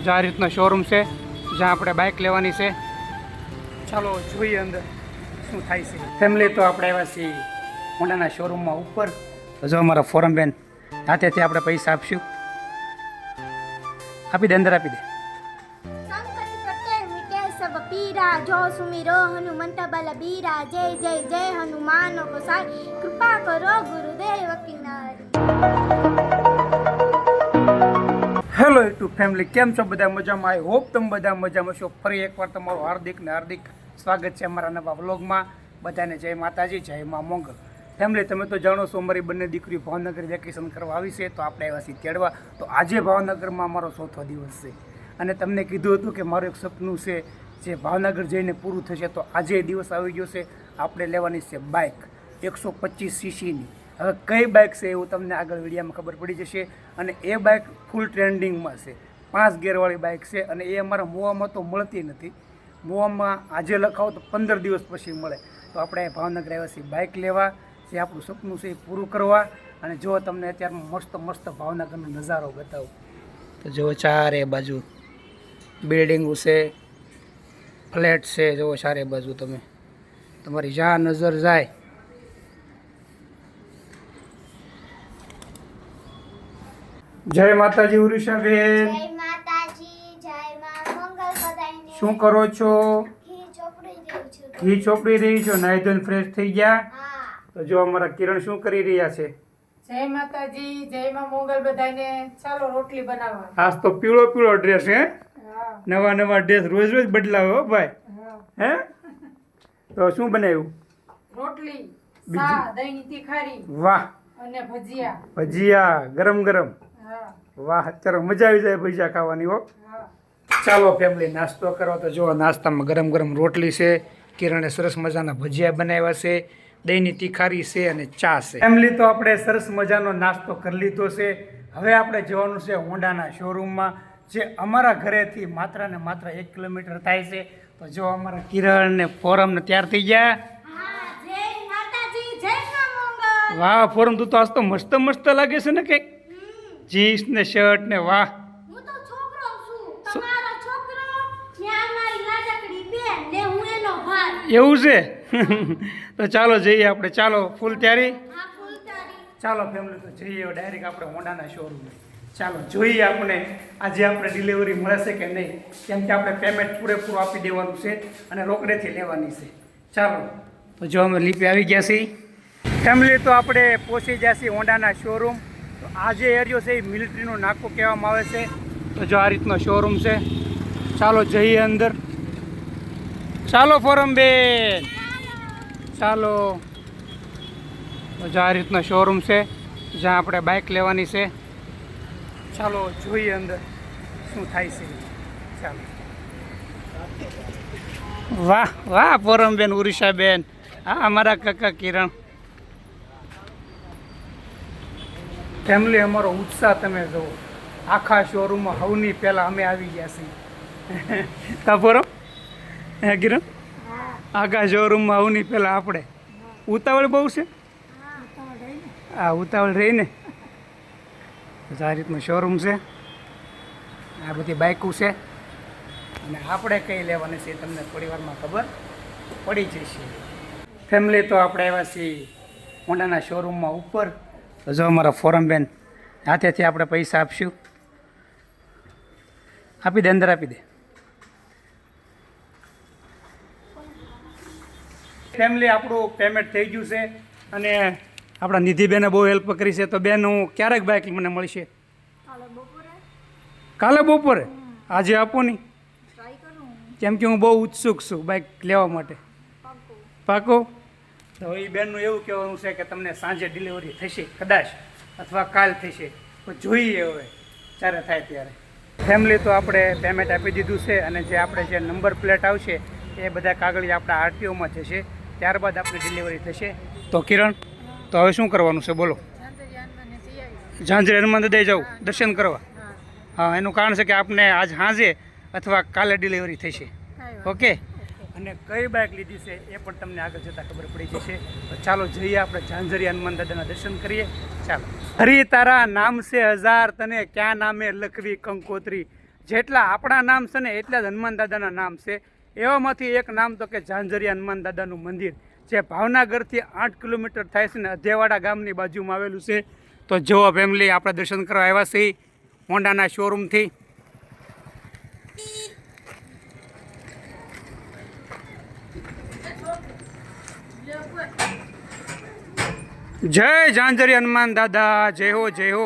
જો આ રીતનો શોરૂમ છે, જ્યાં આપણે બાઇક લેવાની છે. ચાલો જોઈએ અંદર શું થાય છે. ફેમિલી તો આપણે આવ્યા છીએ હોન્ડાના શોરૂમમાં ઉપર. જો અમારા ફોરમ બેન હાથેથી આપણે પૈસા આપશું. આપી દે, અંદર આપી દે. પીરા જો સુમિરો હનુમંત બલ બીરા, જય જય જય હનુમાન ગોસાઈ કૃપા કરો ગુરુદેવ કિનારી યુટ્યુબ ફેમિલી કેમ છો? બધા મજામાં? આઈ હોપ તમે બધા મજામાં છો. ફરી એકવાર તમારું હાર્દિક ને હાર્દિક સ્વાગત છે અમારા નવા વ્લોગમાં. બધાને જય માતાજી, જય મા મોંઘલ ફેમિલી તમે તો જાણો છો અમારી બંને દીકરીઓ ભાવનગર વેકેશન કરવા આવી છે, તો આપણે આવ્યા છીએ તેડવા. તો આજે ભાવનગરમાં અમારો ચોથો દિવસ છે. અને તમને કીધું હતું કે મારું એક સપનું છે જે ભાવનગર જઈને પૂરું થશે, તો આજે દિવસ આવી ગયો છે. આપણે લેવાની છે બાઇક એકસો પચીસ સીસીની હવે કઈ બાઇક છે એવું તમને આગળ વિડીયામાં ખબર પડી જશે અને એ બાઇક ફૂલ ટ્રેન્ડિંગમાં છે. પાંચ ગેરવાળી બાઇક છે અને એ અમારા મોવામાં તો મળતી નથી. મોવામાં આજે લખાવો તો પંદર દિવસ પછી મળે. તો આપણે ભાવનગર આવ્યા છીએ બાઇક લેવા, જે આપણું સપનું છે એ પૂરું કરવા અને જો તમને અત્યારમાં મસ્ત મસ્ત ભાવનગરનો નજારો બતાવું. તો જો ચારે બાજુ બિલ્ડિંગો છે ફ્લેટ છે, જુઓ ચારે બાજુ તમે. તમારી જ્યાં નજર જાય જય માતાજી ઉરુષાબેન જય માતાજી જય માં મંગલ બધાને શું કરો છો? ઘી ચોપડી રહ્યું છું. ઘી ચોપડી રહી છો? નાઈ ધોઈને ફ્રેશ થઈ ગયા? હા. તો જો અમારા કિરણ શું કરી રહ્યા છે? જય માતાજી જય માં મોગલ બધાને ચાલો રોટલી બનાવવા આજ તો પીળો પીળો ડ્રેસ હે? નવા નવા ડ્રેસ રોજ રોજ બદલાવો ભાઈ. હે. તો શું બનાવ્યું? રોટલી સા દહીંની તીખારી વાહ. અને ભજીયા. ભજીયા ગરમ ગરમ. હા વાહ અત્યારે મજા આવી જાય ભજીયા ખાવાની હો. ચાલો ફેમિલી નાસ્તો કરો. તો જો નાસ્તામાં ગરમ ગરમ રોટલી છે કિરણે સરસ મજાના ભજીયા બનાવ્યા છે દહીંની તીખારી છે અને ચા છે. ફેમિલી તો આપણે સરસ મજાનો નાસ્તો કરી લીધો છે. હવે આપણે જવાનું છે હોન્ડાના શોરૂમમાં જે અમારા ઘરેથી માત્ર ને માત્ર એક કિલોમીટર થાય છે. તો જો અમારા કિરણ ને ફોરમ ને તૈયાર થઈ ગયા. વાહ ફોરમ તું તો આજ તો મસ્ત મસ્ત લાગે છે ને કંઈક. જીન્સ ને શર્ટ ને વાહ. એવું છે? તો ચાલો જઈએ આપણે. ચાલો ફૂલ તૈયારી? ચાલો ફેમિલી તો જઈએ ડાયરેક્ટ આપણે હોન્ડાના શોરૂમે ચાલો જોઈએ આપણે આજે આપણે ડિલિવરી મળશે કે નહીં. કેમ કે આપણે પેમેન્ટ પૂરેપૂરું આપી દેવાનું છે અને રોકડેથી લેવાની છે. ચાલો તો જો અમે લીપે આવી ગયા છીએ. ફેમિલી તો આપણે પહોંચી ગયા છીએ હોન્ડાના શોરૂમ આ જે એરિયો છે એ મિલિટરીનો નાકો કહેવામાં આવે છે. તો જો આ રીતનો શોરૂમ છે. ચાલો જઈએ અંદર. ચાલો ફોરમ બેન. ચાલો. તો જો આ રીતનો શોરૂમ છે. જ્યાં આપણે બાઇક લેવાની છે. ચાલો જોઈએ અંદર શું થાય છે. ચાલો. વાહ વાહ પોરમબેન ઉષાબેન હા અમારા કાકા કિરણ. ફેમિલી અમારો ઉત્સાહ તમે જુઓ. આખા શોરૂમમાં હવની પહેલાં અમે આવી ગયા છીએ. તાપોરો હે કિરણ? આખા શોરૂમમાં હવની પહેલાં આપણે. ઉતાવળ બહુ છે? આ ઉતાવળ રહીને આ રીતનું શોરૂમ છે. આ બધી બાઇકો છે. અને આપણે કઈ લેવાની છે તમને થોડી વારમાં ખબર પડી જશે. ફેમિલી તો આપણે આવ્યા છીએ હોન્ડાના શોરૂમમાં ઉપર. તો જો અમારા ફોરમ બેન હાથેથી આપણે પૈસા આપશું. આપી દે અંદર આપી દે. ફેમિલી આપણું પેમેન્ટ થઈ ગયું છે અને આપણા નિધિબેને બહુ હેલ્પ કરી છે. તો બેન હું ક્યારેક બાઇક મને મળશે? કાલે બપોરે? આજે આપો નહીં. કેમ કે હું બહુ ઉત્સુક છું બાઇક લેવા માટે. પાકો તો એ બેનનું એવું કહેવાનું છે કે તમને સાંજે ડિલિવરી થશે કદાચ અથવા કાલ થશે. તો જોઈએ હવે જ્યારે થાય ત્યારે. ફેમિલી તો આપણે પેમેન્ટ આપી દીધું છે અને જે આપણે જે નંબર પ્લેટ આવશે એ બધા કાગળિયા આપણા આરટીઓમાં જશે. ત્યારબાદ આપણી ડિલિવરી થશે. તો કિરણ તો હવે શું કરવાનું છે? બોલો. ઝાંઝર હનુમાન દઈ જાઉં. દર્શન કરવા. હા એનું કારણ છે કે આપને આજ સાંજે અથવા કાલે ડિલિવરી થશે. ઓકે? અને કઈ બાઇક લીધી છે એ પણ તમને આગળ જતાં ખબર પડી જશે. તો ચાલો જઈએ આપણે ઝાંઝરી હનુમાન દાદાના દર્શન કરીએ. ચાલો. હરી તારા નામ છે હજાર, તને ક્યાં નામે લખવી કંકોત્રી? જેટલા આપણા નામ છે ને એટલા જ હનુમાન દાદાના નામ છે. એવામાંથી એક નામ તો કે ઝાંઝરિયા હનુમાન દાદાનું મંદિર, જે ભાવનગરથી આઠ કિલોમીટર થાય છે ને અધેવાડા ગામની બાજુમાં આવેલું છે. તો જુઓ ફેમિલી આપણે દર્શન કરવા આવ્યા છીએ હોન્ડાના શોરૂમથી જય જાંજરી હનુમાન દાદા જય હો જય હો.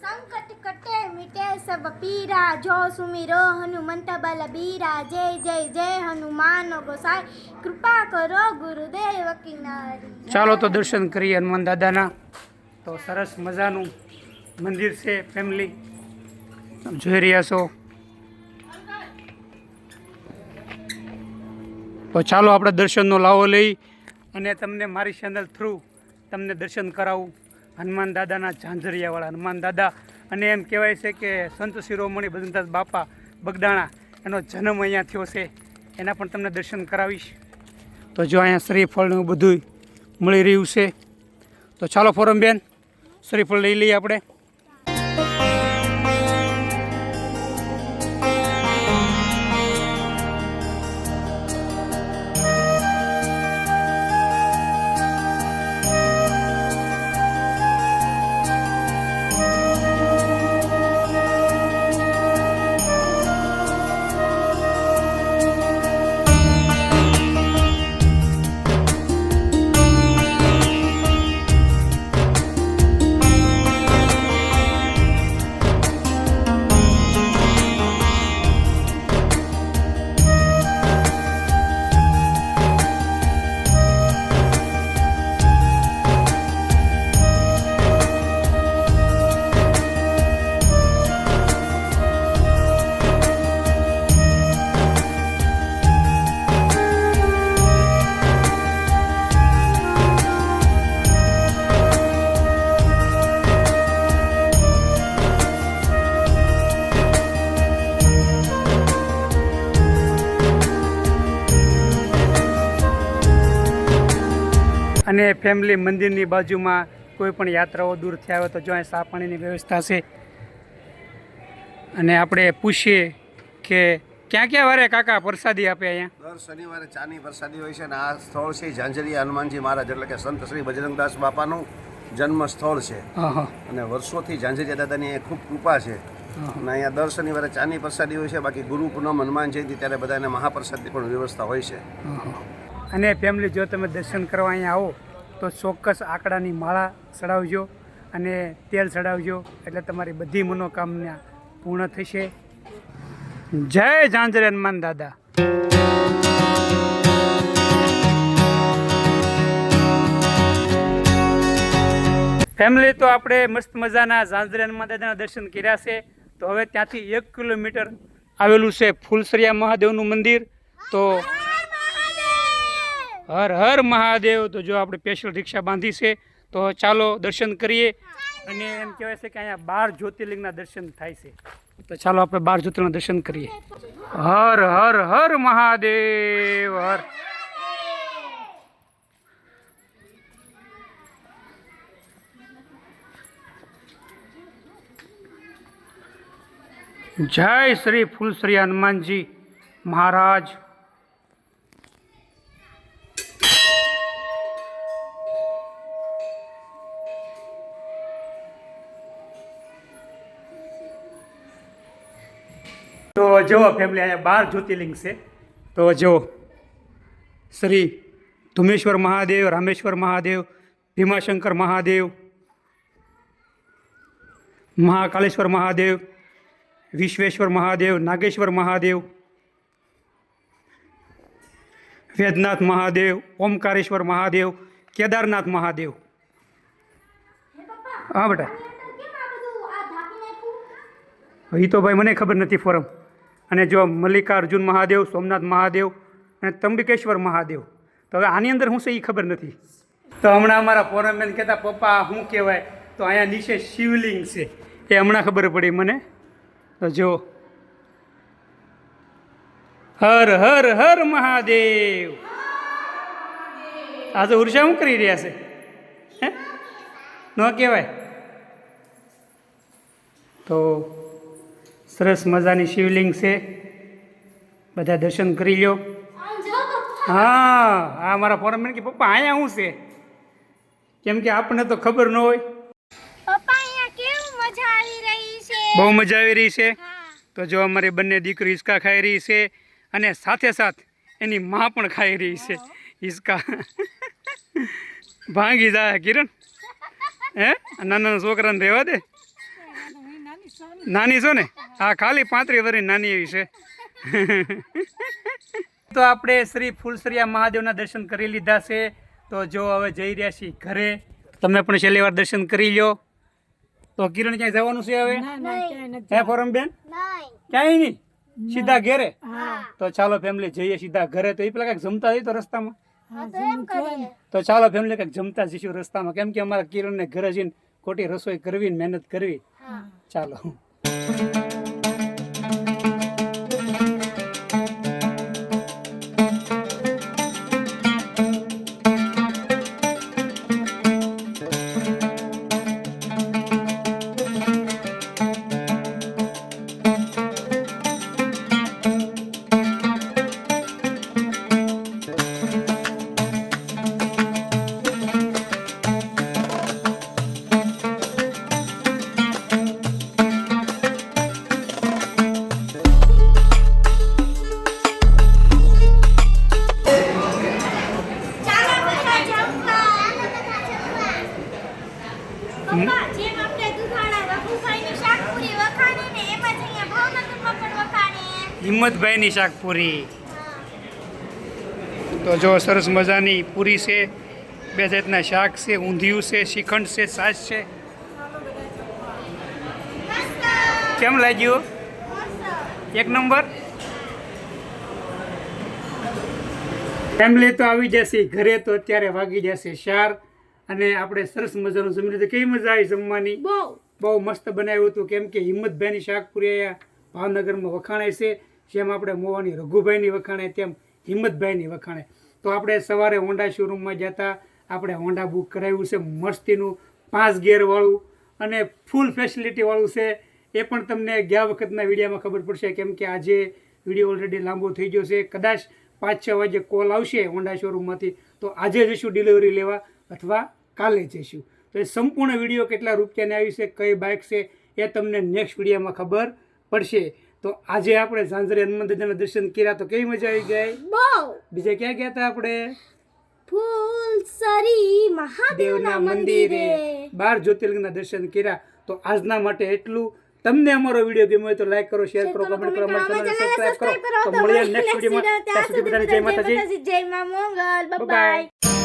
સંકટ કટે મિટે સબ પીરા જો સુમિરો હનુમંત બલ બીરા. જય જય જય હનુમાન ગોસાઈ. કૃપા કરો ગુરુદેવ કિનારી. ચાલો તો દર્શન કરીએ હનુમાન દાદાના. તો સરસ મજાનું મંદિર છે ફેમિલી તમે જોઈ રહ્યા છો. તો ચાલો આપણે દર્શનનો લાવો લઈ અને તમને મારી ચેનલ થ્રુ તમને દર્શન કરાવું. હનુમાન દાદાના ઝાંઝરિયાવાળા હનુમાન દાદા. અને એમ કહેવાય છે કે સંત શિરોમણી બદનદાસ બાપા બગદાણા, એનો જન્મ અહીંયા થયો છે. એના પણ તમને દર્શન કરાવીશ. તો જો અહીંયા શ્રીફળનું બધું મળી રહ્યું છે. તો ચાલો ફોરમ બેન, શ્રીફળ લઈ લઈએ આપણે. અને ફેમિલી મંદિરની બાજુમાં કોઈ પણ યાત્રાઓ દૂર થયા આવે તો જો અહીં સાપાણીની વ્યવસ્થા છે. અને આપણે પૂછીએ કે ક્યાં ક્યાં વારે કાકા પ્રસાદી આપે અહીંયા? દર શનિવારે ચાની પ્રસાદી હોય છે અને આ સ્થળ છે ઝાંઝરી હનુમાનજી મહારાજ એટલે કે સંત શ્રી બજરંગદાસ બાપાનું જન્મ સ્થળ છે અને વર્ષોથી ઝાંઝરિયા દાદાની ખૂબ કૃપા છે. અને અહીંયા દર શનિવારે ચાની પ્રસાદી હોય છે બાકી ગુરુ પૂનમ હનુમાન જયંતિ ત્યારે બધાને મહાપ્રસાદની પણ વ્યવસ્થા હોય છે. અને ફેમિલી જો તમે દર્શન કરવા અહીંયા આવો તો ચોક્કસ આંકડાની માળા ચડાવજો અને તેલ ચડાવજો. એટલે તમારી બધી મનોકામના પૂર્ણ થશે. જય ઝાંઝરે હનુમાન દાદા. ફેમિલી તો આપણે મસ્ત મજાના ઝાંઝરે હનુમાન દાદાના દર્શન કર્યા છે. તો હવે ત્યાંથી એક કિલોમીટર આવેલું છે ફૂલસરિયા મહાદેવનું મંદિર. તો હર હર મહાદેવ. તો જો આપણે સ્પેશિયલ રિક્ષા બાંધી છે, તો ચાલો દર્શન કરીએ. અને એમ કહેવાય છે કે અહીંયા બાર જ્યોતિર્લિંગના દર્શન થાય છે. તો ચાલો આપણે બાર જ્યોતિર્લિંગના દર્શન કરીએ. હર હર હર મહાદેવ, હર. જય શ્રી ફૂલશ્રી હનુમાનજી મહારાજ. તો જો ફેમિલી અહીંયા બાર જ્યોતિર્લિંગ છે તો જો શ્રી ધુમેશ્વર મહાદેવ રામેશ્વર મહાદેવ ભીમાશંકર મહાદેવ મહાકાલેશ્વર મહાદેવ વિશ્વેશ્વર મહાદેવ નાગેશ્વર મહાદેવ વેદનાથ મહાદેવ ઓમકારેશ્વર મહાદેવ કેદારનાથ મહાદેવ. હા બેટા. કેમ આ બધું આ ઢાંકી નાખ્યું? એ તો ભાઈ મને ખબર નથી ફોરમ. અને જો મલ્લિકાર્જુન મહાદેવ, સોમનાથ મહાદેવ અને ત્રંબકેશ્વર મહાદેવ. તો હવે આની અંદર શું છે એ ખબર નથી. તો હમણાં અમારા ફોરમમેન કહેતા, પપ્પા શું કહેવાય? તો અહીંયા નીચે શિવલિંગ છે. એ હમણાં ખબર પડી મને. તો જો. હર હર હર મહાદેવ. આજે ઊર્જા શું કરી રહ્યા છે? હે? ન કહેવાય. તો સરસ મજાની શિવલિંગ છે. બધા દર્શન કરી લો હા આ મારા ફોરમેન કે પપ્પા અહીંયા શું છે? કેમ કે આપણને તો ખબર ન હોય. બહુ મજા આવી રહી છે. તો જો અમારી બંને દીકરી હિસકા ખાઈ રહી છે અને સાથે સાથ એની માં પણ ખાઈ રહી છે. હિસકા. ભાંગી જાય કિરણ. હે? નાના નાના છોકરાને રહેવા દે. નાની છો ને? હા ખાલી પાંત્રીસ વર્ષની નાની એવી છે. તો આપણે શ્રી ફૂલસરિયા મહાદેવના દર્શન કરી લીધા છે. તો જો હવે જઈ રહ્યા છીએ ઘરે. તમે પણ છેલ્લી વાર દર્શન કરી લો તો કિરણ ક્યાંય જવાનું છે હવે? હે ફોરમ બેન? ક્યાંય નહીં? સીધા ઘેરે? તો ચાલો ફેમિલી જઈએ સીધા ઘરે. તો એ પેલા કંઈક જમતા જઈએ તો રસ્તામાં? તો એમ કરીએ. તો ચાલો ફેમિલી કંઈક જમતા જઈશું રસ્તામાં. કેમ કે અમારા કિરણને ઘરે જઈને ખોટી રસોઈ કરવી ને મહેનત કરવી. ચાલો. હિંમતભાઈની શાકપુરી તો જો સરસ મજાની પૂરી છે બે જાતના શાક છે ઊંધિયું છે શ્રીખંડ છે છાશ છે. કેમ લાગ્યું? એક નંબર. ફેમિલી તો આવી જશે ઘરે તો અત્યારે વાગી જશે શાર અને આપણે સરસ મજાનું જમી લીધું. કેવી મજા આવી જમવાની? બહુ. બહુ મસ્ત બનાવ્યું હતું. કેમ કે હિંમતભાઈની શાકપુરી અહીંયા ભાવનગરમાં વખાણાય છે. જેમ આપણે મોવાની રઘુભાઈની વખાણે, તેમ હિંમતભાઈની વખાણે. તો આપણે સવારે હોન્ડા શોરૂમમાં જતા આપણે હોન્ડા બુક કરાવ્યું છે, મસ્તીનું પાંચ ગેરવાળું અને ફૂલ ફેસિલિટીવાળું છે. એ પણ તમને ગયા વખતના વિડીયોમાં ખબર પડશે, કેમ કે આજે વીડિયો ઓલરેડી લાંબો થઈ ગયો છે. કદાચ પાંચ છ વાગે કોલ આવશે હોન્ડા શોરૂમમાંથી, તો આજે જઈશું ડિલિવરી લેવા અથવા કાલે જઈશું. તો એ સંપૂર્ણ વીડિયો કેટલા રૂપિયાની આવી છે, કઈ બાઇક છે, એ તમને નેક્સ્ટ વિડીયોમાં ખબર પડશે. તો આજે આપણે ઝાંઝરી હનુમાન દાદાના દર્શન કર્યા તો કેવી મજા આવી ગઈ? બહુ. બીજે ક્યાં ગયા હતા આપણે? ફૂલ સરી મહાદેવના મંદિરે. બાર જ્યોતિર્લિંગના દર્શન કર્યા. તો આજના માટે એટલું. તમને અમારો વીડિયો ગમ્યો હોય તો લાઈક કરો શેર કરો કમેન્ટ કરો અમારી ચેનલને સબસ્ક્રાઇબ કરો. તો મળીએ નેક્સ્ટ વિડીયોમાં. ત્યાં સુધી બધાને જય માતાજી. જય મા મંગલ. બાય